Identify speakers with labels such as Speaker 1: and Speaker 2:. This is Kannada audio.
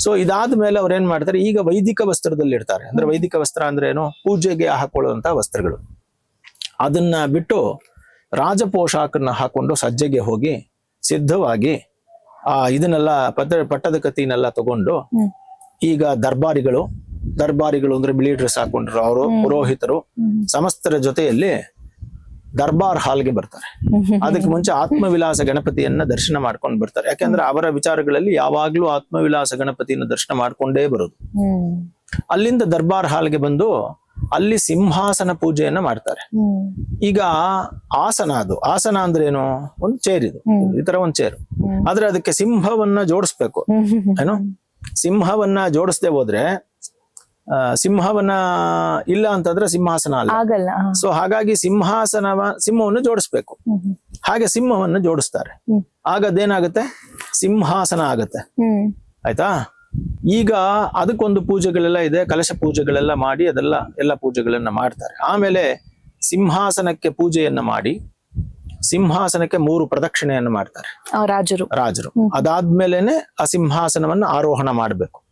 Speaker 1: ಸೊ ಇದಾದ್ಮೇಲೆ ಅವ್ರು ಏನ್ ಮಾಡ್ತಾರೆ? ಈಗ ವೈದಿಕ ವಸ್ತ್ರದಲ್ಲಿ ಇರ್ತಾರೆ ಅಂದ್ರೆ ವೈದಿಕ ವಸ್ತ್ರ ಅಂದ್ರೆ ಏನು? ಪೂಜೆಗೆ ಹಾಕೊಳ್ಳುವಂತ ವಸ್ತ್ರಗಳು. ಅದನ್ನ ಬಿಟ್ಟು ರಾಜ ಪೋಷಾಕನ್ನ ಹಾಕೊಂಡು ಸಜ್ಜೆಗೆ ಹೋಗಿ ಸಿದ್ಧವಾಗಿ ಆ ಇದನ್ನೆಲ್ಲ ಪದ ಪಟ್ಟದ ಕತ್ತಿನೆಲ್ಲ ತಗೊಂಡು ಈಗ ದರ್ಬಾರಿಗಳು ದರ್ಬಾರಿಗಳು ಅಂದ್ರೆ ಬಿಳಿ ಡ್ರೆಸ್ ಹಾಕೊಂಡ್ರು ಅವರು ಪುರೋಹಿತರು ಸಮಸ್ತರ ಜೊತೆಯಲ್ಲಿ ದರ್ಬಾರ್ ಹಾಲ್ಗೆ ಬರ್ತಾರೆ. ಅದಕ್ಕೆ ಮುಂಚೆ ಆತ್ಮವಿಲಾಸ ಗಣಪತಿಯನ್ನ ದರ್ಶನ ಮಾಡ್ಕೊಂಡು ಬರ್ತಾರೆ. ಯಾಕಂದ್ರೆ ಅವರ ವಿಚಾರಗಳಲ್ಲಿ ಯಾವಾಗ್ಲೂ ಆತ್ಮವಿಲಾಸ ಗಣಪತಿಯನ್ನು ದರ್ಶನ ಮಾಡ್ಕೊಂಡೇ ಬರೋದು. ಅಲ್ಲಿಂದ ದರ್ಬಾರ್ ಹಾಲ್ಗೆ ಬಂದು ಅಲ್ಲಿ ಸಿಂಹಾಸನ ಪೂಜೆಯನ್ನ ಮಾಡ್ತಾರೆ. ಈಗ ಆಸನ ಅದು. ಆಸನ ಅಂದ್ರೆ ಏನು? ಒಂದು ಚೇರ್ ಇದು. ಈ ತರ ಒಂದು ಚೇರ್. ಆದ್ರೆ ಅದಕ್ಕೆ ಸಿಂಹವನ್ನ ಜೋಡಿಸ್ಬೇಕು. ಏನು? ಸಿಂಹವನ್ನ ಜೋಡಿಸದೆ ಹೋದ್ರೆ ಸಿಂಹವನ್ನ ಇಲ್ಲ ಅಂತಂದ್ರೆ ಸಿಂಹಾಸನ ಅಲ್ಲ. ಸೊ ಹಾಗಾಗಿ ಸಿಂಹಾಸನವ ಸಿಂಹವನ್ನು ಜೋಡಿಸ್ಬೇಕು. ಹಾಗೆ ಸಿಂಹವನ್ನು ಜೋಡಿಸ್ತಾರೆ. ಆಗ ಅದೇನಾಗುತ್ತೆ ಸಿಂಹಾಸನ ಆಗತ್ತೆ. ಆಯ್ತಾ? ಈಗ ಅದಕ್ಕೊಂದು ಪೂಜೆಗಳೆಲ್ಲ ಇದೆ ಕಲಶ ಪೂಜೆಗಳೆಲ್ಲ ಮಾಡಿ ಅದೆಲ್ಲ ಎಲ್ಲ ಪೂಜೆಗಳನ್ನ ಮಾಡ್ತಾರೆ. ಆಮೇಲೆ ಸಿಂಹಾಸನಕ್ಕೆ ಪೂಜೆಯನ್ನ ಮಾಡಿ ಸಿಂಹಾಸನಕ್ಕೆ ಮೂರು ಪ್ರದಕ್ಷಿಣೆಯನ್ನು ಮಾಡ್ತಾರೆ.
Speaker 2: ರಾಜರು.
Speaker 1: ರಾಜರು. ಅದಾದ್ಮೇಲೆನೆ ಆ ಸಿಂಹಾಸನವನ್ನ ಆರೋಹಣ ಮಾಡಬೇಕು.